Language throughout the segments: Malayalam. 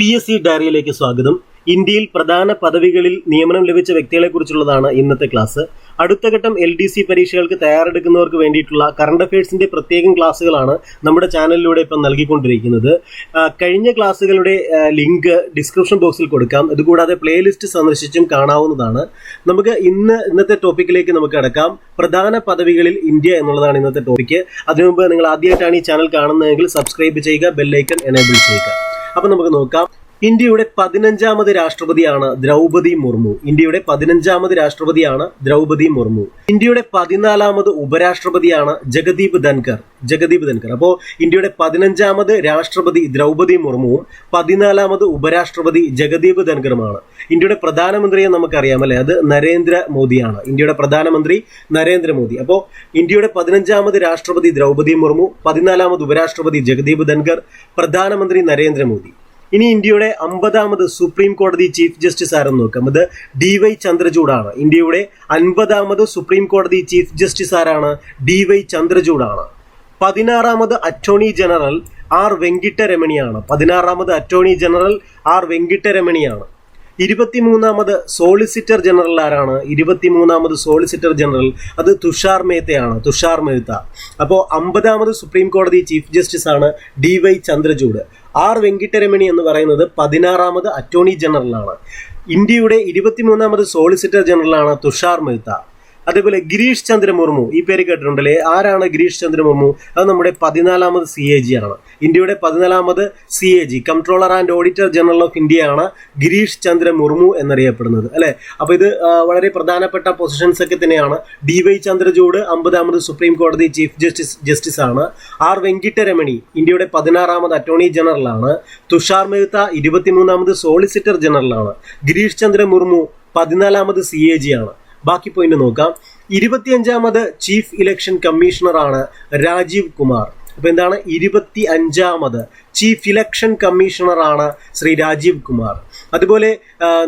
പി എസ് സി ഡയറിയിലേക്ക് സ്വാഗതം. ഇന്ത്യയിൽ പ്രധാന പദവികളിൽ നിയമനം ലഭിച്ച വ്യക്തികളെക്കുറിച്ചുള്ളതാണ് ഇന്നത്തെ ക്ലാസ്. അടുത്ത ഘട്ടം എൽ ഡി സി പരീക്ഷകൾക്ക് തയ്യാറെടുക്കുന്നവർക്ക് വേണ്ടിയിട്ടുള്ള കറണ്ട് അഫയേഴ്സിന്റെ പ്രത്യേകം ക്ലാസ്സുകളാണ് നമ്മുടെ ചാനലിലൂടെ ഇപ്പം നൽകിക്കൊണ്ടിരിക്കുന്നത്. കഴിഞ്ഞ ക്ലാസ്സുകളുടെ ലിങ്ക് ഡിസ്ക്രിപ്ഷൻ ബോക്സിൽ കൊടുക്കാം. ഇതുകൂടാതെ പ്ലേലിസ്റ്റ് സന്ദർശിച്ചും കാണാവുന്നതാണ്. നമുക്ക് ഇന്ന് ഇന്നത്തെ ടോപ്പിക്കിലേക്ക് നമുക്ക് കടക്കാം. പ്രധാന പദവികളിൽ ഇന്ത്യ എന്നുള്ളതാണ് ഇന്നത്തെ ടോപ്പിക്ക് അതിനു മുമ്പ് നിങ്ങൾ ആദ്യമായിട്ടാണ് ഈ ചാനൽ കാണുന്നതെങ്കിൽ സബ്സ്ക്രൈബ് ചെയ്യുക ബെല്ലൈക്കൺ എനേബിൾ ചെയ്യുക. അപ്പൊ നമുക്ക് നോക്കാം. ഇന്ത്യയുടെ പതിനഞ്ചാമത് രാഷ്ട്രപതിയാണ് ദ്രൗപതി മുർമു. ഇന്ത്യയുടെ പതിനഞ്ചാമത് രാഷ്ട്രപതിയാണ് ദ്രൗപതി മുർമു. ഇന്ത്യയുടെ പതിനാലാമത് ഉപരാഷ്ട്രപതിയാണ് ജഗദീപ് ധൻകർ ജഗദീപ് ധൻകർ അപ്പോൾ ഇന്ത്യയുടെ പതിനഞ്ചാമത് രാഷ്ട്രപതി ദ്രൗപതി മുർമുവും പതിനാലാമത് ഉപരാഷ്ട്രപതി ജഗദീപ് ധൻകറുമാണ് ഇന്ത്യയുടെ പ്രധാനമന്ത്രിയെ നമുക്കറിയാം അല്ലെ? അത് നരേന്ദ്ര മോദിയാണ്. ഇന്ത്യയുടെ പ്രധാനമന്ത്രി നരേന്ദ്രമോദി അപ്പോൾ ഇന്ത്യയുടെ പതിനഞ്ചാമത് രാഷ്ട്രപതി ദ്രൗപതി മുർമു പതിനാലാമത് ഉപരാഷ്ട്രപതി ജഗദീപ് ധൻകർ പ്രധാനമന്ത്രി നരേന്ദ്രമോദി ഇനി ഇന്ത്യയുടെ അമ്പതാമത് സുപ്രീം കോടതി ചീഫ് ജസ്റ്റിസ് ആരെന്ന് നോക്കാം. അത് ഡി വൈ ചന്ദ്രചൂഡാണ്. ഇന്ത്യയുടെ അൻപതാമത് സുപ്രീം കോടതി ചീഫ് ജസ്റ്റിസ് ആരാണ്? ഡി വൈ ചന്ദ്രചൂഡാണ്. പതിനാറാമത് അറ്റോർണി ജനറൽ ആർ വെങ്കിട്ടരമണിയാണ്. പതിനാറാമത് അറ്റോർണി ജനറൽ ആർ വെങ്കിട്ടരമണിയാണ്. ഇരുപത്തിമൂന്നാമത് സോളിസിറ്റർ ജനറൽ ആരാണ്? ഇരുപത്തിമൂന്നാമത് സോളിസിറ്റർ ജനറൽ അത് തുഷാർ മേത്തയാണ്. തുഷാർ മേത്ത. അപ്പോൾ അമ്പതാമത് സുപ്രീം കോടതി ചീഫ് ജസ്റ്റിസ് ആണ് D Y Chandrachud. R Venkataramani എന്ന് പറയുന്നത് പതിനാറാമത് അറ്റോർണി ജനറലാണ് ഇന്ത്യയുടെ ഇരുപത്തിമൂന്നാമത് സോളിസിറ്റർ ജനറലാണ് തുഷാർ മേത്ത അതേപോലെ ഗിരീഷ് ചന്ദ്ര മുർമു ഈ പേര് കേട്ടിട്ടുണ്ടല്ലേ? ആരാണ് ഗിരീഷ് ചന്ദ്ര മുർമു? അത് നമ്മുടെ പതിനാലാമത് സി എ ജി ആണ്. ഇന്ത്യയുടെ പതിനാലാമത് C A G controller and auditor general of India ആണ് ഗിരീഷ് ചന്ദ്ര മുർമു എന്നറിയപ്പെടുന്നത് അല്ലെ? അപ്പൊ ഇത് വളരെ പ്രധാനപ്പെട്ട പൊസിഷൻസ് ഒക്കെ തന്നെയാണ്. ഡി വൈ ചന്ദ്രചൂഡ് അമ്പതാമത് സുപ്രീം കോടതി ചീഫ് ജസ്റ്റിസ് ജസ്റ്റിസ് ആണ്. ആർ വെങ്കിട്ടരമണി ഇന്ത്യയുടെ പതിനാറാമത് അറ്റോർണി ജനറൽ ആണ്. തുഷാർ മേത്ത ഇരുപത്തിമൂന്നാമത് സോളിസിറ്റർ ജനറൽ ആണ്. ഗിരീഷ് ചന്ദ്ര മുർമു പതിനാലാമത് സി എ ജി ആണ്. ബാക്കി പോയിന്റ് നോക്കാം. ഇരുപത്തിയഞ്ചാമത് ചീഫ് ഇലക്ഷൻ കമ്മീഷണറാണ് രാജീവ് കുമാർ. അപ്പൊ എന്താണ്? ഇരുപത്തി അഞ്ചാമത് ചീഫ് ഇലക്ഷൻ കമ്മീഷണറാണ് ശ്രീ രാജീവ് കുമാർ. അതുപോലെ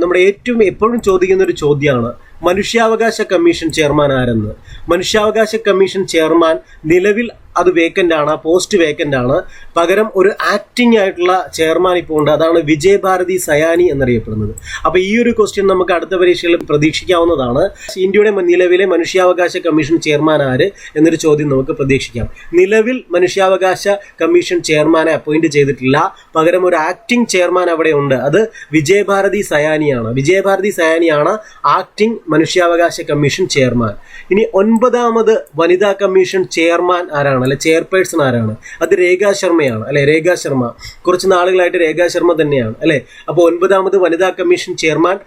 നമ്മുടെ ഏറ്റവും എപ്പോഴും ചോദിക്കുന്ന ഒരു ചോദ്യമാണ് മനുഷ്യാവകാശ കമ്മീഷൻ ചെയർമാൻ ആരെന്ന്? മനുഷ്യാവകാശ കമ്മീഷൻ ചെയർമാൻ നിലവിൽ അത് വേക്കന്റ് ആണ് പോസ്റ്റ് വേക്കന്റ് ആണ്. പകരം ഒരു ആക്ടിംഗ് ആയിട്ടുള്ള ചെയർമാൻ ഇപ്പോൾ ഉണ്ട്. അതാണ് വിജയഭാരതി സയാനി എന്നറിയപ്പെടുന്നത്. അപ്പോൾ ഈ ഒരു ക്വസ്റ്റ്യൻ നമുക്ക് അടുത്ത പരീക്ഷയിൽ പ്രതീക്ഷിക്കാവുന്നതാണ്. ഇന്ത്യയുടെ നിലവിലെ മനുഷ്യാവകാശ കമ്മീഷൻ ചെയർമാൻ ആര് എന്നൊരു ചോദ്യം നമുക്ക് പ്രതീക്ഷിക്കാം. നിലവിൽ മനുഷ്യാവകാശ കമ്മീഷൻ ചെയർമാനെ അപ്പോയിന്റ് ചെയ്തിട്ടില്ല. പകരം ഒരു ആക്ടിംഗ് ചെയർമാൻ അവിടെ ഉണ്ട്. അത് വിജയഭാരതി സയാനിയാണ്. വിജയഭാരതി സയാനിയാണ് ആക്ടിംഗ് മനുഷ്യാവകാശ കമ്മീഷൻ ചെയർമാൻ ഇനി ഒൻപതാമത് വനിതാ കമ്മീഷൻ ചെയർമാൻ ആരാണ്? അല്ലെ ചെയർപേഴ്സൺ ആരാണ്? അത് രേഖാ ശർമ്മയാണ്. അല്ലെ രേഖാ ശർമ്മ. കുറച്ച് നാളുകളായിട്ട് രേഖാ ശർമ്മ തന്നെയാണ്. അല്ലെ അപ്പോൾ ഒൻപതാമത് വനിതാ കമ്മീഷൻ ചെയർമാൻ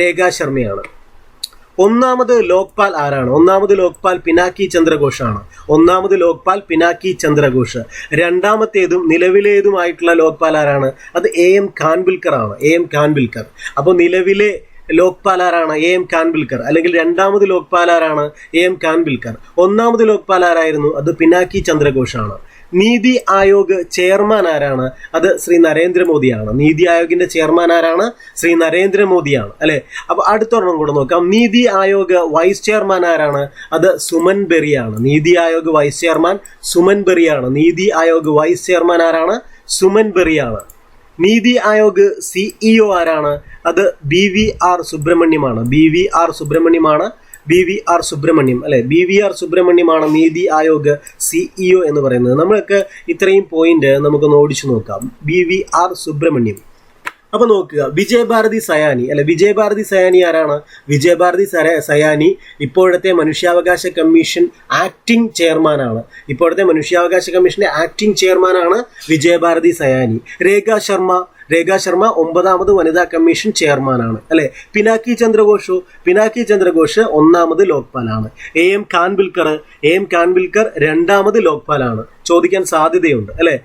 രേഖാ ശർമ്മയാണ്. ഒന്നാമത് ലോക്പാൽ ആരാണ്? ഒന്നാമത് ലോക്പാൽ പിനാക്കി ചന്ദ്രഘോഷാണ്. ഒന്നാമത് ലോക്പാൽ പിനാക്കി ചന്ദ്രഘോഷ്. രണ്ടാമത്തേതും നിലവിലേതുമായിട്ടുള്ള ലോക്പാൽ ആരാണ്? അത് എ എം ഖാൻവിൽക്കർ ആണ് എ എം ഖാൻവിൽക്കർ അപ്പോൾ നിലവിലെ ലോക്പാൽ ആരാണ് എ എം കാൻബിൽക്കർ അല്ലെങ്കിൽ രണ്ടാമത് ലോക്പാൽ ആരാണ് എ എം കാൻബിൽക്കർ ഒന്നാമത് ലോക്പാൽ ആരായിരുന്നു അത് പിനാക്കി ചന്ദ്രഘോഷാണ്. നീതി ആയോഗ് ചെയർമാൻ ആരാണ്? അത് ശ്രീ നരേന്ദ്രമോദിയാണ്. നീതി ആയോഗിന്റെ ചെയർമാൻ ആരാണ്? ശ്രീ നരേന്ദ്രമോദിയാണ്. അല്ലെ? അപ്പൊ അടുത്തൊരെണ്ണം കൂടെ നോക്കാം. നീതി ആയോഗ് വൈസ് ചെയർമാൻ ആരാണ്? അത് സുമൻ ബെറിയാണ്. നീതി ആയോഗ് വൈസ് ചെയർമാൻ സുമൻ ബെറിയാണ്. നീതി ആയോഗ് വൈസ് ചെയർമാൻ ആരാണ്? സുമൻ ബെറിയാണ്. നീതി ആയോഗ് സിഇഒ ആരാണ്? അത് ബി വി ആർ സുബ്രഹ്മണ്യമാണ്. ബി വി ആർ സുബ്രഹ്മണ്യമാണ്. ബി വി ആർ സുബ്രഹ്മണ്യം അല്ലെ? ബി വി ആർ സുബ്രഹ്മണ്യമാണ് നീതി ആയോഗ് സിഇഒ എന്ന് പറയുന്നത്. നമ്മളൊക്കെ ഇത്രയും പോയിന്റ് നമുക്കൊന്ന് ഓടിച്ചു നോക്കാം. B V R Subrahmanyam. അപ്പൊ നോക്കുക. വിജയഭാരതി സയാനി. അല്ലെ വിജയഭാരതി സയാനി ആരാണ്? വിജയഭാരതി സയാനി ഇപ്പോഴത്തെ മനുഷ്യാവകാശ കമ്മീഷൻ ആക്ടിംഗ് ചെയർമാനാണ് ഇപ്പോഴത്തെ മനുഷ്യാവകാശ കമ്മീഷന്റെ ആക്ടിംഗ് ചെയർമാനാണ് വിജയഭാരതി സയാനി. രേഖ ശർമ്മ രേഖ ശർമ്മ ഒമ്പതാമത് വനിതാ കമ്മീഷൻ ചെയർമാനാണ് അല്ലെ പിനാക്കി ചന്ദ്രഘോഷു? പിനാക്കി ചന്ദ്രഘോഷ് ഒന്നാമത് ലോക്പാലാണ് A M Khanwilkar A M Khanwilkar രണ്ടാമത് ലോക്പാലാണ് ചോദിക്കാൻ സാധ്യതയുണ്ട്. അല്ലെ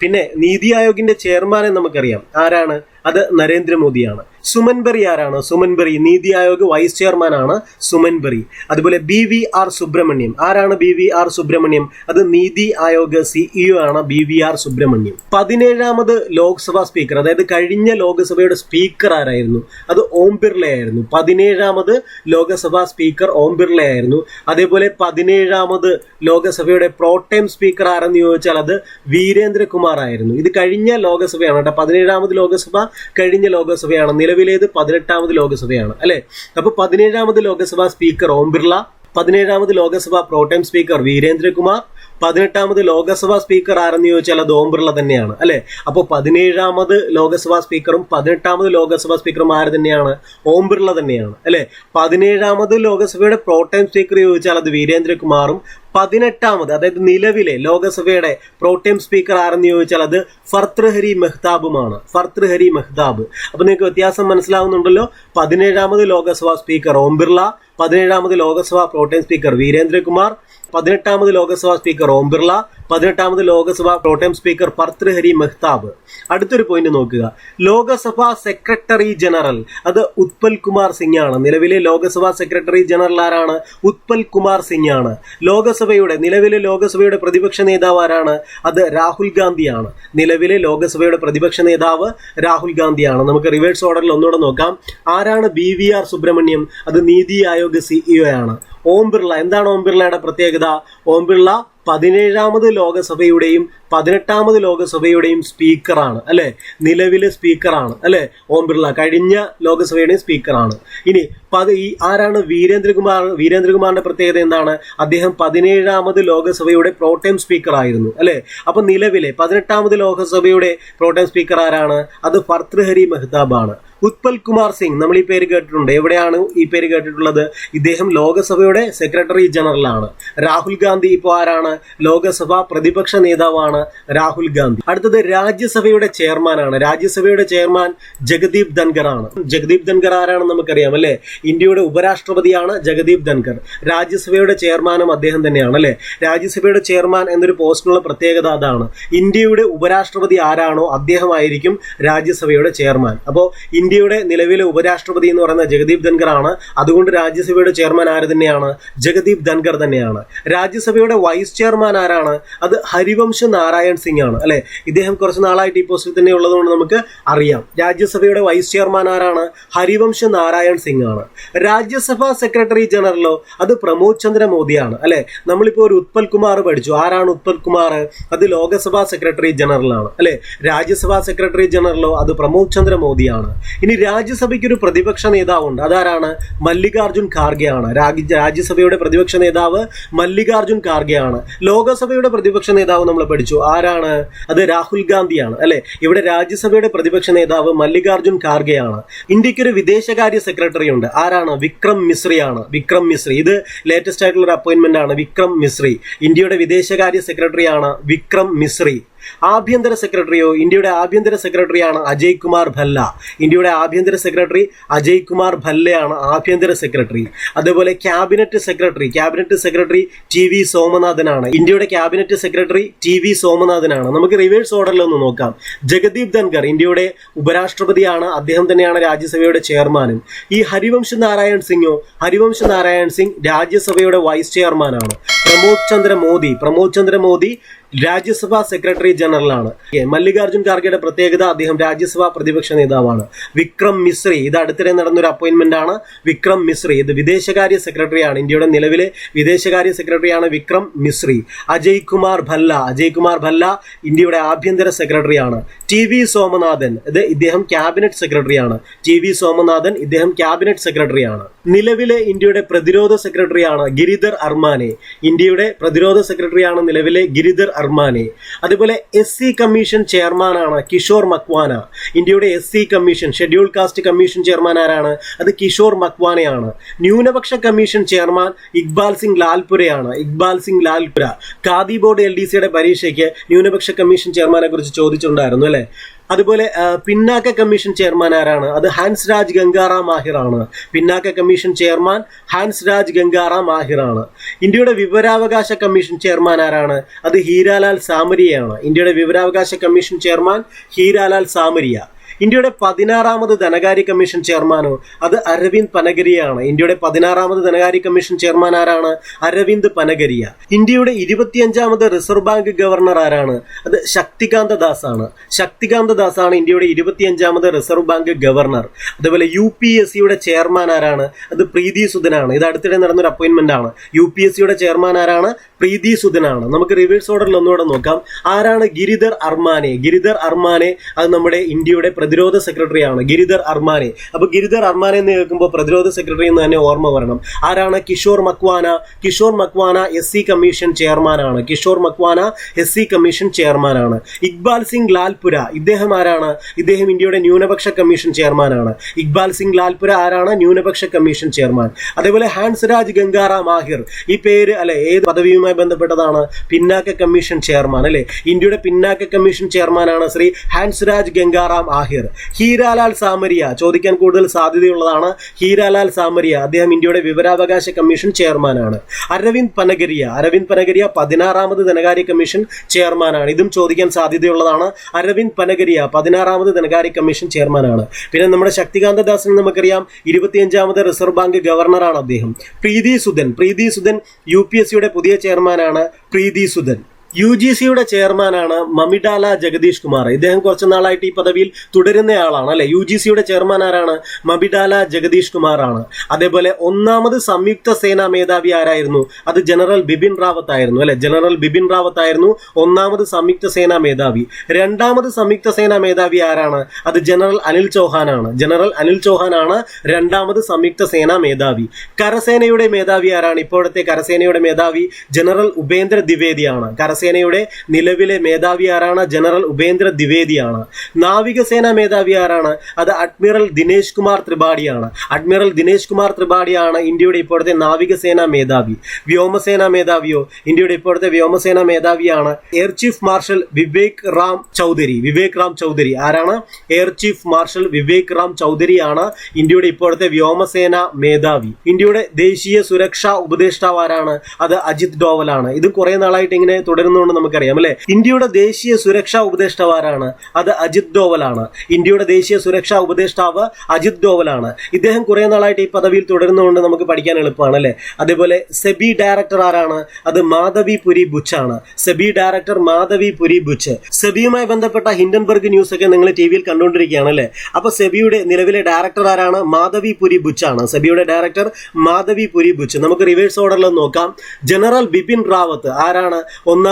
പിന്നെ നീതി ആയോഗിന്റെ ചെയർമാനെ നമുക്കറിയാം. ആരാണ്? അത് നരേന്ദ്രമോദിയാണ്. സുമൻ ബെറി ആരാണ്? സുമൻ ബെറി നീതി ആയോഗ് വൈസ് ചെയർമാൻ ആണ് സുമൻ ബെറി. അതുപോലെ ബി വി ആർ സുബ്രഹ്മണ്യം. ആരാണ് ബി വി ആർ സുബ്രഹ്മണ്യം? അത് നീതി ആയോഗ് സിഇഒ ആണ് ബി വി ആർ സുബ്രഹ്മണ്യം. പതിനേഴാമത് ലോക്സഭാ സ്പീക്കർ അതായത് കഴിഞ്ഞ ലോക്സഭയുടെ സ്പീക്കർ ആരായിരുന്നു? അത് ഓം ബിർള ആയിരുന്നു. പതിനേഴാമത് ലോക്സഭാ സ്പീക്കർ ഓം ബിർള ആയിരുന്നു. അതേപോലെ പതിനേഴാമത് ലോക്സഭയുടെ പ്രോട്ടൈം സ്പീക്കർ ആരെന്ന് ചോദിച്ചാൽ അത് വീരേന്ദ്രകുമാർ ആയിരുന്നു. ഇത് കഴിഞ്ഞ ലോക്സഭയാണ് കേട്ടോ. പതിനേഴാമത് ലോക്സഭ കഴിഞ്ഞ ലോകസഭയാണ്. നിലവിലേത് പതിനെട്ടാമത് ലോകസഭയാണ് അല്ലെ? അപ്പൊ പതിനേഴാമത് Lok Sabha speaker Om Birla പതിനേഴാമത് Lok Sabha pro tem speaker Virendra Kumar പതിനെട്ടാമത് ലോകസഭാ സ്പീക്കർ ആരെന്ന് ചോദിച്ചാൽ അത് ഓം ബിർള തന്നെയാണ് അല്ലെ? അപ്പോൾ പതിനേഴാമത് ലോകസഭാ സ്പീക്കറും പതിനെട്ടാമത് ലോകസഭാ സ്പീക്കറും ആര് തന്നെയാണ്? ഓം ബിർള തന്നെയാണ് അല്ലെ? പതിനേഴാമത് ലോകസഭയുടെ പ്രോട്ടൈം സ്പീക്കർ ചോദിച്ചാൽ അത് വീരേന്ദ്രകുമാറും പതിനെട്ടാമത് അതായത് നിലവിലെ ലോകസഭയുടെ പ്രോട്ടൈം സ്പീക്കർ ആരെന്ന് ചോദിച്ചാൽ അത് ഫർത്രഹരി മെഹ്താബുമാണ് ഫർത്രഹരി മെഹ്താബ്. അപ്പൊ നിങ്ങൾക്ക് വ്യത്യാസം മനസ്സിലാവുന്നുണ്ടല്ലോ? പതിനേഴാമത് Lok Sabha speaker Om Birla പതിനേഴാമത് Lok Sabha pro tem speaker Virendra Kumar പതിനെട്ടാമത് ലോകസഭാ സ്പീക്കർ ഓം ബിർള പതിനെട്ടാമത് Lok Sabha pro tem speaker Bhartruhari Mahtab. അടുത്തൊരു പോയിന്റ് നോക്കുക. ലോകസഭാ സെക്രട്ടറി ജനറൽ അത് ഉത്പൽ കുമാർ സിംഗ് ആണ് നിലവിലെ ലോകസഭാ സെക്രട്ടറി ജനറൽ ആരാണ്? ഉത്പൽ കുമാർ സിംഗ് ആണ് ലോകസഭയുടെ നിലവിലെ ലോകസഭയുടെ പ്രതിപക്ഷ നേതാവ് ആരാണ്? അത് രാഹുൽ ഗാന്ധിയാണ്. നിലവിലെ ലോകസഭയുടെ പ്രതിപക്ഷ നേതാവ് രാഹുൽ ഗാന്ധിയാണ്. നമുക്ക് റിവേഴ്സ് ഓർഡറിൽ ഒന്നുകൂടെ നോക്കാം. ആരാണ് ബി വി ആർ സുബ്രഹ്മണ്യം? അത് നീതി ആയോഗ് സിഇഒ ആണ്. ഓം ബിർള എന്താണ് ഓം ബിർളയുടെ പ്രത്യേകത? ഓം ബിർള പതിനേഴാമത് ലോകസഭയുടെയും പതിനെട്ടാമത് ലോകസഭയുടെയും സ്പീക്കറാണ് അല്ലെ? നിലവിലെ സ്പീക്കറാണ് അല്ലെ? ഓം ബിർള കഴിഞ്ഞ ലോകസഭയുടെയും സ്പീക്കറാണ്. ഇനി പത് ഈ ആരാണ് വീരേന്ദ്രകുമാർ വീരേന്ദ്രകുമാറിന്റെ പ്രത്യേകത എന്താണ്? അദ്ദേഹം പതിനേഴാമത് ലോകസഭയുടെ പ്രോട്ടൈം സ്പീക്കർ ആയിരുന്നു അല്ലെ? അപ്പൊ നിലവിലെ പതിനെട്ടാമത് ലോകസഭയുടെ പ്രോട്ടൈം സ്പീക്കർ ആരാണ്? അത് ഭർത്തൃഹരി മെഹ്താബ് ആണ് ഉത്പൽ കുമാർ സിംഗ് നമ്മൾ ഈ പേര് കേട്ടിട്ടുണ്ട്. എവിടെയാണ് ഈ പേര് കേട്ടിട്ടുള്ളത്? ഇദ്ദേഹം ലോകസഭയുടെ സെക്രട്ടറി ജനറൽ ആണ്. രാഹുൽ ഗാന്ധി ഇപ്പോൾ ആരാണ്? ലോകസഭ പ്രതിപക്ഷ നേതാവാണ്. രാഹുൽ ഗാന്ധി. അടുത്തത് രാജ്യസഭയുടെ ചെയർമാനാണ്. രാജ്യസഭയുടെ ചെയർമാൻ ജഗദീപ് ധൻഖർ ആണ് ജഗദീപ് ധൻഖർ ആരാണെന്ന് നമുക്കറിയാം അല്ലെ? ഇന്ത്യയുടെ ഉപരാഷ്ട്രപതിയാണ് ജഗദീപ് ധൻഖർ. രാജ്യസഭയുടെ ചെയർമാനും അദ്ദേഹം തന്നെയാണ് അല്ലെ? രാജ്യസഭയുടെ ചെയർമാൻ എന്നൊരു പോസ്റ്റിനുള്ള പ്രത്യേകത അതാണ്. ഇന്ത്യയുടെ ഉപരാഷ്ട്രപതി ആരാണോ അദ്ദേഹമായിരിക്കും രാജ്യസഭയുടെ ചെയർമാൻ. അപ്പോൾ ഇന്ത്യയുടെ നിലവിലെ ഉപരാഷ്ട്രപതി എന്ന് പറയുന്ന ജഗദീപ് ധൻഖർ ആണ്. അതുകൊണ്ട് രാജ്യസഭയുടെ ചെയർമാൻ ആര് തന്നെയാണ്? ജഗദീപ് ധൻഖർ തന്നെയാണ്. രാജ്യസഭയുടെ വൈസ് ചെയർമാൻ ആരാണ്? അത് ഹരിവംശ നാരായൺ സിംഗ് ആണ് അല്ലെ? ഇദ്ദേഹം കുറച്ച് നാളായിട്ട് ഈ പോസ്റ്റിൽ തന്നെ ഉള്ളതുകൊണ്ട് നമുക്ക് അറിയാം. രാജ്യസഭയുടെ വൈസ് ചെയർമാൻ ആരാണ്? ഹരിവംശ നാരായൺ സിംഗ് ആണ്. രാജ്യസഭാ സെക്രട്ടറി ജനറലോ അത് പ്രമോദ് ചന്ദ്ര മോദിയാണ് അല്ലെ? നമ്മളിപ്പോ ഒരു ഉത്പൽ കുമാർ പഠിച്ചു. ആരാണ് ഉത്പൽ കുമാർ? അത് ലോകസഭാ സെക്രട്ടറി ജനറൽ ആണ് അല്ലെ? രാജ്യസഭാ സെക്രട്ടറി ജനറലോ അത് പ്രമോദ് ചന്ദ്ര മോദിയാണ്. ഇനി രാജ്യസഭയ്ക്ക് ഒരു പ്രതിപക്ഷ നേതാവുണ്ട് അതാരാണ്? മല്ലികാർജുൻ ഖാർഗെ ആണ്. രാജ്യസഭയുടെ പ്രതിപക്ഷ നേതാവ് മല്ലികാർജുൻ ഖാർഗെ ആണ്. ലോകസഭയുടെ പ്രതിപക്ഷ നേതാവ് നമ്മൾ പഠിച്ചു. ആരാണ്? അത് രാഹുൽ ഗാന്ധിയാണ് അല്ലെ? ഇവിടെ രാജ്യസഭയുടെ പ്രതിപക്ഷ നേതാവ് മല്ലികാർജുൻ ഖാർഗെയാണ്. ആണ് ഇന്ത്യയ്ക്ക് ഒരു വിദേശകാര്യ സെക്രട്ടറി ഉണ്ട്. ആരാണ്? വിക്രം മിശ്രിയാണ്. വിക്രം മിശ്രി. ഇത് ലേറ്റസ്റ്റ് ആയിട്ടുള്ള ഒരു അപ്പോയിന്റ്മെന്റ് ആണ്. വിക്രം മിശ്രി. ഇന്ത്യയുടെ വിദേശകാര്യ സെക്രട്ടറിയാണ് വിക്രം മിശ്രി. ആഭ്യന്തര സെക്രട്ടറിയോ ഇന്ത്യയുടെ ആഭ്യന്തര സെക്രട്ടറിയാണ് അജയ് കുമാർ ഭല്ല. ഇന്ത്യയുടെ ആഭ്യന്തര സെക്രട്ടറി അജയ് കുമാർ ഭല്ലയാണ് ആഭ്യന്തര സെക്രട്ടറി. അതേപോലെ cabinet secretary cabinet secretary T V സോമനാഥനാണ്. ഇന്ത്യയുടെ ക്യാബിനറ്റ് സെക്രട്ടറി ടി വി സോമനാഥനാണ്. നമുക്ക് റിവേഴ്സ് ഓർഡറിൽ ഒന്ന് നോക്കാം. ജഗദീപ് ധൻഖർ ഇന്ത്യയുടെ ഉപരാഷ്ട്രപതിയാണ്. അദ്ദേഹം തന്നെയാണ് രാജ്യസഭയുടെ ചെയർമാനും. ഈ ഹരിവംശ നാരായൺ സിംഗോ ഹരിവംശ നാരായൺ സിംഗ് രാജ്യസഭയുടെ വൈസ് ചെയർമാനാണ്. പ്രമോദ് ചന്ദ്ര മോദി പ്രമോദ് ചന്ദ്ര മോദി രാജ്യസഭാ സെക്രട്ടറി ജനറലാണ്. മല്ലികാർജുൻ ഖാർഗെയുടെ പ്രത്യേകത അദ്ദേഹം രാജ്യസഭാ പ്രതിപക്ഷ നേതാവാണ്. വിക്രം മിശ്രി ഇത് അടുത്തിടെ നടന്ന ഒരു അപ്പോയിന്റ്മെന്റ് ആണ്. വിക്രം മിശ്രി ഇത് വിദേശകാര്യ സെക്രട്ടറിയാണ്. ഇന്ത്യയുടെ നിലവിലെ വിദേശകാര്യ സെക്രട്ടറിയാണ് വിക്രം മിശ്രി. അജയ് കുമാർ ഭല്ല അജയ് കുമാർ ഭല്ല ഇന്ത്യയുടെ ആഭ്യന്തര സെക്രട്ടറിയാണ്. ടി വി സോമനാഥൻ ഇത് ഇദ്ദേഹം ക്യാബിനറ്റ് സെക്രട്ടറിയാണ്. ടി വി സോമനാഥൻ ഇദ്ദേഹം ക്യാബിനറ്റ് സെക്രട്ടറിയാണ്. നിലവിലെ ഇന്ത്യയുടെ പ്രതിരോധ സെക്രട്ടറിയാണ് ഗിരിധർ അർമാനെ. ഇന്ത്യയുടെ പ്രതിരോധ സെക്രട്ടറിയാണ് നിലവിലെ ഗിരിധർ അർമാനെ. അതുപോലെ എസ് സി കമ്മീഷൻ ചെയർമാനാണ് കിഷോർ മക്വാന. ഇന്ത്യയുടെ S C commission schedule caste commission chairman ആരാണ്? അത് കിഷോർ മക്വാനയാണ്. ന്യൂനപക്ഷ commission chairman Iqbal Singh ലാൽപുരയാണ്. Iqbal Singh Lalpura. Khadi board L D സിയുടെ പരീക്ഷയ്ക്ക് ന്യൂനപക്ഷ കമ്മീഷൻ ചെയർമാനെ കുറിച്ച് ചോദിച്ചിട്ടുണ്ടായിരുന്നു അല്ലെ? അതുപോലെ പിന്നാക്ക കമ്മീഷൻ ചെയർമാൻ ആരാണ്? അത് ഹാൻസ് രാജ് ഗംഗാറാം ആണ് പിന്നാക്ക കമ്മീഷൻ ചെയർമാൻ ഹാൻസ് രാജ് ഗംഗാറാം ആണ് ഇന്ത്യയുടെ വിവരാവകാശ കമ്മീഷൻ ചെയർമാൻ ആരാണ്? അത് ഹീരാലാൽ സാമരിയാണ് ഇന്ത്യയുടെ വിവരാവകാശ കമ്മീഷൻ ചെയർമാൻ ഹീരാലാൽ സാമരിയ. ഇന്ത്യയുടെ പതിനാറാമത് ധനകാര്യ കമ്മീഷൻ ചെയർമാനോ? അത് അരവിന്ദ് പനഗരിയാണ്. ഇന്ത്യയുടെ പതിനാറാമത് ധനകാര്യ കമ്മീഷൻ ചെയർമാൻ ആരാണ്? അരവിന്ദ് പനഗരിയ. ഇന്ത്യയുടെ ഇരുപത്തിയഞ്ചാമത് റിസർവ് ബാങ്ക് ഗവർണർ ആരാണ്? അത് ശക്തികാന്ത ദാസ് ആണ് ശക്തികാന്ത ദാസ് ആണ് ഇന്ത്യയുടെ ഇരുപത്തിയഞ്ചാമത് റിസർവ് ബാങ്ക് ഗവർണർ. അതുപോലെ യു പി എസ് സിയുടെ ചെയർമാൻ ആരാണ്? അത് പ്രീതി സുധനാണ്. ഇത് അടുത്തിടെ നടന്നൊരു അപ്പോയിന്റ്മെന്റ് ആണ്. യു പി എസ് സിയുടെ ചെയർമാൻ ആരാണ്? പ്രീതി സുധനാണ്. നമുക്ക് റിവേഴ്സ് ഓർഡറിൽ ഒന്നുകൂടെ നോക്കാം. ആരാണ് ഗിരിധർ അർമാനെ? ഗിരിധർ അർമാനെ അത് നമ്മുടെ ഇന്ത്യയുടെ പ്രതിരോധ സെക്രട്ടറിയാണ് ഗിരിധർ അർമാനെ. അപ്പൊ ഗിരിധർ അർമാനെ എന്ന് കേൾക്കുമ്പോൾ പ്രതിരോധ സെക്രട്ടറി എന്ന് തന്നെ ഓർമ്മ വരണം. ആരാണ്? Kishor Makwana. Kishor Makwana S C commission ചെയർമാനാണ് Kishor Makwana S C commission ചെയർമാനാണ് ഇക്ബാൽ സിംഗ് ലാൽപുര ഇദ്ദേഹം ആരാണ്? ഇദ്ദേഹം ഇന്ത്യയുടെ ന്യൂനപക്ഷ കമ്മീഷൻ ചെയർമാനാണ് ഇക്ബാൽ സിംഗ് ലാൽപുര ആരാണ്? ന്യൂനപക്ഷ കമ്മീഷൻ ചെയർമാൻ. അതേപോലെ ഹാൻസ്രാജ് ഗംഗാറ മാഹിർ ഈ പേര് അല്ലെ ഏത് പദവിയുമായി ബന്ധപ്പെട്ടതാണ്? പിന്നാക്ക കമ്മീഷൻ ചെയർമാൻ അല്ലെ? ഇന്ത്യയുടെ പിന്നാക്ക കമ്മീഷൻ ചെയർമാനാണ് ശ്രീ ഹാൻസ്രാജ് ഗംഗാറാം ആഹിർ. ഹീരാലാൽ സാമരിയ. ചോദിക്കാൻ കൂടുതൽ സാധ്യതയുള്ളതാണ് ഹീരാലാൽ സാമരിയ. അദ്ദേഹം ഇന്ത്യയുടെ വിവരാവകാശ കമ്മീഷൻ ചെയർമാനാണ്. അരവിന്ദ് പനഗരിയ. അരവിന്ദ് പനഗരിയ പതിനാറാമത് ധനകാര്യ കമ്മീഷൻ ചെയർമാനാണ്. ഇതും ചോദിക്കാൻ സാധ്യതയുള്ളതാണ് അരവിന്ദ് പനഗരിയ പതിനാറാമത് ധനകാര്യ കമ്മീഷൻ ചെയർമാനാണ്. പിന്നെ നമ്മുടെ ശക്തികാന്ത ദാസിനെ നമുക്കറിയാം. ഇരുപത്തിയഞ്ചാമത് റിസർവ് ബാങ്ക് ഗവർണറാണ് അദ്ദേഹം. Preeti Sudhan. Preeti Sudhan U P S സിയുടെ പുതിയ ചെയർമാനാണ് പ്രീതി സുധൻ. യു ജി സിയുടെ ചെയർമാനാണ് മമിഡാല ജഗദീഷ് കുമാർ. ഇദ്ദേഹം കുറച്ച് നാളായിട്ട് ഈ പദവിയിൽ തുടരുന്നയാളാണ് അല്ലെ? യു ജി സിയുടെ ചെയർമാൻ ആരാണ്? മമിഡാല ജഗദീഷ് കുമാർ ആണ്. അതേപോലെ ഒന്നാമത് സംയുക്ത സേനാ മേധാവി ആരായിരുന്നു? അത് ജനറൽ ബിപിൻ റാവത്ത് ആയിരുന്നു അല്ലെ? ജനറൽ ബിപിൻ റാവത്ത് ആയിരുന്നു ഒന്നാമത് സംയുക്ത സേനാ മേധാവി. രണ്ടാമത് സംയുക്ത സേനാ മേധാവി ആരാണ്? അത് ജനറൽ അനിൽ ചൗഹാൻ ആണ്. ജനറൽ അനിൽ ചൗഹാൻ ആണ് രണ്ടാമത് സംയുക്ത സേനാ മേധാവി. കരസേനയുടെ മേധാവി ആരാണ്? ഇപ്പോഴത്തെ കരസേനയുടെ മേധാവി ജനറൽ ഉപേന്ദ്ര ദ്വിവേദിയാണ്. കരസേനയുടെ നിലവിലെ മേധാവി ആരാണ്? ജനറൽ ഉപേന്ദ്ര ദ്വിവേദിയാണ്. നാവികസേന മേധാവി ആരാണ്? അത് അഡ്മിറൽ ദിനേശ് കുമാർ ത്രിപാഠിയാണ്. അഡ്മിറൽ ദിനേശ് കുമാർ ത്രിപാഠിയാണ് ഇന്ത്യയുടെ ഇപ്പോഴത്തെ നാവികസേന മേധാവി. വ്യോമസേന മേധാവിയോ? ഇന്ത്യയുടെ ഇപ്പോഴത്തെ വ്യോമസേന മേധാവിയാണ് air chief marshal Vivek Ram Chaudhari. Vivek Ram Chaudhari ആരാണ്? Air chief marshal Vivek Ram ചൗധരിയാണ് ഇന്ത്യയുടെ ഇപ്പോഴത്തെ വ്യോമസേന മേധാവി. ഇന്ത്യയുടെ ദേശീയ സുരക്ഷാ ഉപദേഷ്ടാവ് ആരാണ്? അത് അജിത് ഡോവലാണ്. ഇത് കുറെ നാളായിട്ട് ഇങ്ങനെ തുടരുന്നുകൊണ്ട് നമുക്കറിയാം അല്ലെ? ഇന്ത്യയുടെ ദേശീയ സുരക്ഷാ ഉപദേഷ്ടാവ് ആരാണ് അത് അജിത് ഡോവലാണ്. ഇന്ത്യയുടെ ദേശീയ സുരക്ഷാ ഉപദേഷ്ടാവ് അജിത് ഡോവലാണ്. ഇദ്ദേഹം കുറെ നാളായിട്ട് ഈ പദവിയിൽ തുടരുന്നതുകൊണ്ട് നമുക്ക് പഠിക്കാൻ എളുപ്പമാണ് അല്ലെ? അതേപോലെ സെബി ഡയറക്ടർ ആരാണ്? അത് മാധവി പുരി ബുച്ച് ആണ്. SEBI director Madhabi Puri Buch. സെബിയുമായി ബന്ധപ്പെട്ട ഹിൻഡൻബർഗ് ന്യൂസ് ഒക്കെ നിങ്ങൾ ടി വിയിൽ കണ്ടുകൊണ്ടിരിക്കുകയാണ് അല്ലെ? അപ്പൊ സെബിയുടെ നിലവിലെ ഡയറക്ടർ ആരാണ്? മാധവി പുരി ബുച്ച് ആണ്. സെബിയുടെ ഡയറക്ടർ മാധവി പുരി ബുച്ച്. നമുക്ക് റിവേഴ്സ് ഓർഡറിൽ നോക്കാം. ജനറൽ ബിപിൻ റാവത്ത് ആരാണ്?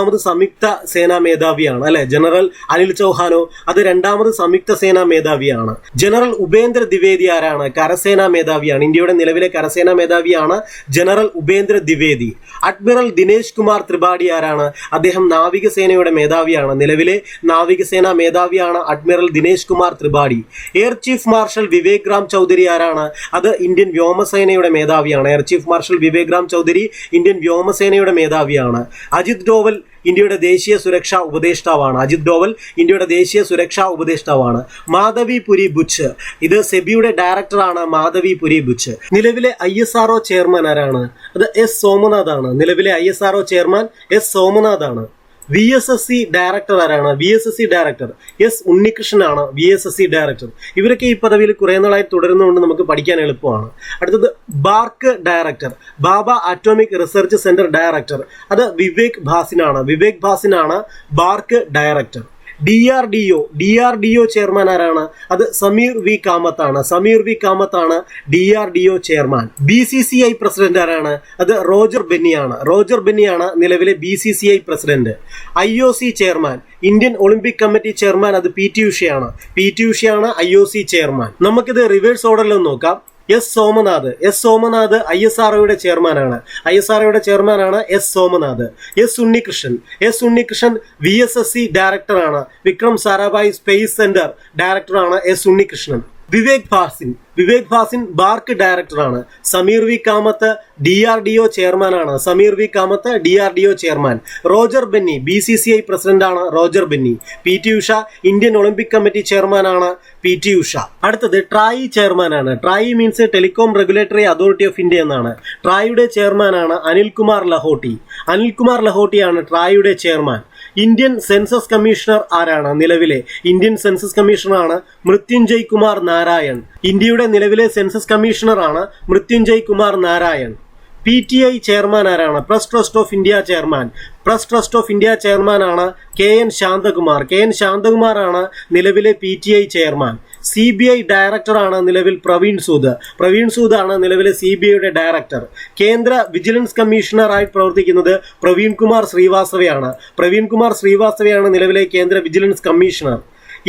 ഒന്നാമത് സംയുക്ത സേനാ മേധാവിയാണ് അല്ലെ? ജനറൽ അനിൽ ചൗഹാനോ അത് രണ്ടാമത് സംയുക്ത സേനാ മേധാവിയാണ്. ജനറൽ ഉപേന്ദ്ര ദ്വിവേദി ആരാണ്? കരസേനാ മേധാവിയാണ്. ഇന്ത്യയുടെ നിലവിലെ കരസേനാ മേധാവിയാണ് ജനറൽ ഉപേന്ദ്ര ദ്വിവേദി. അഡ്മിറൽ ദിനേശ് കുമാർ ത്രിപാഠി ആരാണ്? അദ്ദേഹം നാവികസേനയുടെ മേധാവിയാണ്. നിലവിലെ നാവികസേനാ മേധാവിയാണ് admiral Dinesh Kumar Tripathi. Air chief marshal Vivek Ram Chaudhari ആരാണ്? അത് ഇന്ത്യൻ വ്യോമസേനയുടെ മേധാവിയാണ്. Air chief marshal Vivek Ram Chaudhari Indian വ്യോമസേനയുടെ മേധാവിയാണ്. അജിത് ഡോവൽ ഇന്ത്യയുടെ ദേശീയ സുരക്ഷാ ഉപദേഷ്ടാവാണ്. അജിത് ഡോവൽ ഇന്ത്യയുടെ ദേശീയ സുരക്ഷാ ഉപദേഷ്ടാവാണ്. മാധവി പുരി ബുച്ച്. ഇത് സെബിയുടെ ഡയറക്ടറാണ് മാധവി പുരി ബുച്ച്. നിലവിലെ ഐ എസ് ആർഒ ചെയർമാൻ ആരാണ്? അത് എസ് സോമനാഥ് ആണ് നിലവിലെ I S RO chairman S Somanath ആണ് V S S C director ആരാണ്? V S S C director S ഉണ്ണികൃഷ്ണനാണ് V S S C director ഇവരൊക്കെ ഈ പദവിയിൽ കുറെ നാളായി തുടരുന്നതുകൊണ്ട് നമുക്ക് പഠിക്കാൻ എളുപ്പമാണ്. അടുത്തത് BARC director Bhabha atomic research centre director അത് വിവേക് ഭാസിനാണ്. Vivek ഭാസിനാണ് BARC director D R D O D R D O chairman ആരാണ്? അത് സമീർ വി കാമത്താണ്. Sameer V കാമത്താണ് D R D O chairman B C C I president ആരാണ്? അത് റോജർ ബെന്നിയാണ്. റോജർ ബെന്നിയാണ് നിലവിലെ B C C I president I O C chairman Indian olympic committee chairman അത് പി ടി ഉഷയാണ് പി ടി ഉഷയാണ് ഐ ഒ സി ചെയർമാൻ നമുക്കിത് റിവേഴ്സ് ഓർഡറിൽ നോക്കാം. S Somanath. S Somanath I S R ഒയുടെ ചെയർമാനാണ്. ഐ എസ് ആർ ഒയുടെ ചെയർമാനാണ് S Somanath. S Unnikrishnan. S Unnikrishnan V S S C ഡയറക്ടറാണ്. വിക്രം സാരാഭായ് സ്പേസ് സെന്റർ ഡയറക്ടറാണ് എസ് ഉണ്ണികൃഷ്ണൻ. വിവേക് ഭാസിൻ വിവേക് ഭാസിൻ ബാർക്ക് ഡയറക്ടറാണ് Sameer V Kamath D R D O ചെയർമാനാണ് Sameer V Kamath D R D O chairman Roger Benny B C C I പ്രസിഡന്റാണ് Roger Binny. P T Usha Indian Olympic committee ചെയർമാനാണ് പി ടി ഉഷ. അടുത്തത് ട്രായി ചെയർമാനാണ് TRAI means telecom regulatory authority of India എന്നാണ്. ട്രായുടെ ചെയർമാനാണ് അനിൽകുമാർ ലഹോട്ടി. അനിൽകുമാർ ലഹോട്ടിയാണ് ട്രായുടെ ചെയർമാൻ ഇന്ത്യൻ സെൻസസ് കമ്മീഷണർ ആരാണ് നിലവിലെ? ഇന്ത്യൻ സെൻസസ് കമ്മീഷണറാണ് മൃത്യുഞ്ജയ് കുമാർ നാരായൺ. ഇന്ത്യയുടെ നിലവിലെ census കമ്മീഷണറാണ് Mrityunjay Kumar Narayan. P T I chairman ആരാണ്? Press trust of India chairman. Press trust of India ചെയർമാനാണ് K N Shanthakumar. K N ശാന്തകുമാറാണ് നിലവിലെ P T I chairman. C B I ഡയറക്ടറാണ് നിലവിൽ പ്രവീൺ സൂദ്. പ്രവീൺ സൂദ് ആണ് നിലവിലെ സി ബി ഐയുടെ ഡയറക്ടർ കേന്ദ്ര വിജിലൻസ് കമ്മീഷണറായി പ്രവർത്തിക്കുന്നത് പ്രവീൺ കുമാർ ശ്രീവാസ്തവയാണ്. പ്രവീൺ കുമാർ ശ്രീവാസ്തവയാണ് നിലവിലെ കേന്ദ്ര vigilance commissioner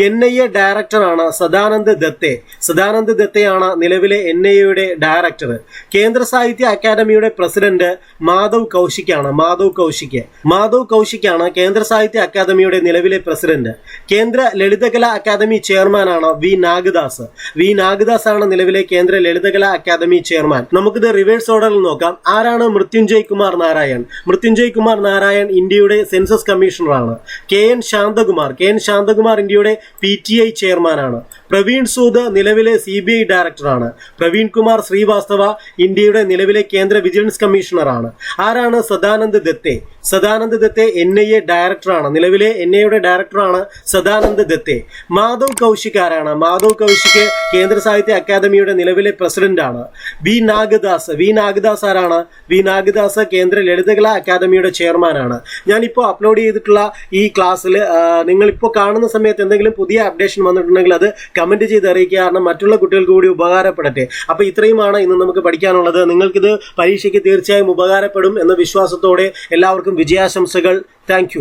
N I A ഡയറക്ടറാണ് സദാനന്ദ് ദത്തെ. സദാനന്ദ് ദത്തെയാണ് നിലവിലെ എൻ ഐ എയുടെ ഡയറക്ടർ കേന്ദ്ര സാഹിത്യ അക്കാദമിയുടെ പ്രസിഡന്റ് മാധവ് കൗശിക്കാണ് മാധവ് കൗശിക് മാധവ് കൗശിക്കാണ് കേന്ദ്ര സാഹിത്യ അക്കാദമിയുടെ നിലവിലെ പ്രസിഡന്റ്. കേന്ദ്ര ലളിതകലാ അക്കാദമി ചെയർമാനാണ് വി നാഗദാസ്. വി നാഗദാസ് ആണ് നിലവിലെ കേന്ദ്ര ലളിതകലാ അക്കാദമി ചെയർമാൻ. നമുക്കിത് റിവേഴ്സ് ഓർഡറിൽ നോക്കാം. ആരാണ് മൃത്യുഞ്ജയ് കുമാർ നാരായൺ? മൃത്യുഞ്ജയ് കുമാർ നാരായൺ ഇന്ത്യയുടെ census കമ്മീഷണറാണ് K N Shanthakumar. K N Shanthakumar ഇന്ത്യയുടെ പി ടി ഐ ചെയർമാനാണ്. പ്രവീൺ സൂദ് നിലവിലെ സി ബി ഐ ഡയറക്ടറാണ്. പ്രവീൺ കുമാർ ശ്രീവാസ്തവ ഇന്ത്യയുടെ നിലവിലെ കേന്ദ്ര വിജിലൻസ് കമ്മീഷണറാണ്. ആരാണ് Sadanand Date? Sadanand Date N I A ഡയറക്ടറാണ്. നിലവിലെ എൻ ഐ എയുടെ ഡയറക്ടറാണ് സദാനന്ദ് ദത്തെ. മാധവ് കൗശിക് ആരാണ്? മാധവ് കൗശിക് കേന്ദ്ര സാഹിത്യ അക്കാദമിയുടെ നിലവിലെ പ്രസിഡന്റാണ്. വി നാഗദാസ്. വി നാഗദാസ് ആരാണ്? വി നാഗദാസ് കേന്ദ്ര ലളിതകലാ അക്കാദമിയുടെ ചെയർമാനാണ്. ഞാനിപ്പോൾ അപ്ലോഡ് ചെയ്തിട്ടുള്ള ഈ ക്ലാസ്സിൽ നിങ്ങളിപ്പോൾ കാണുന്ന സമയത്ത് എന്തെങ്കിലും പുതിയ അപ്ഡേഷൻ വന്നിട്ടുണ്ടെങ്കിൽ അത് കമന്റ് ചെയ്ത് അറിയിക്കുക. കാരണം മറ്റുള്ള കുട്ടികൾക്ക് കൂടി ഉപകാരപ്പെടട്ടെ. അപ്പോൾ ഇത്രയുമാണ് ഇന്ന് നമുക്ക് പഠിക്കാനുള്ളത്. നിങ്ങൾക്കിത് പരീക്ഷയ്ക്ക് തീർച്ചയായും ഉപകാരപ്പെടും എന്ന വിശ്വാസത്തോടെ എല്ലാവർക്കും വിജയാശംസകൾ. താങ്ക്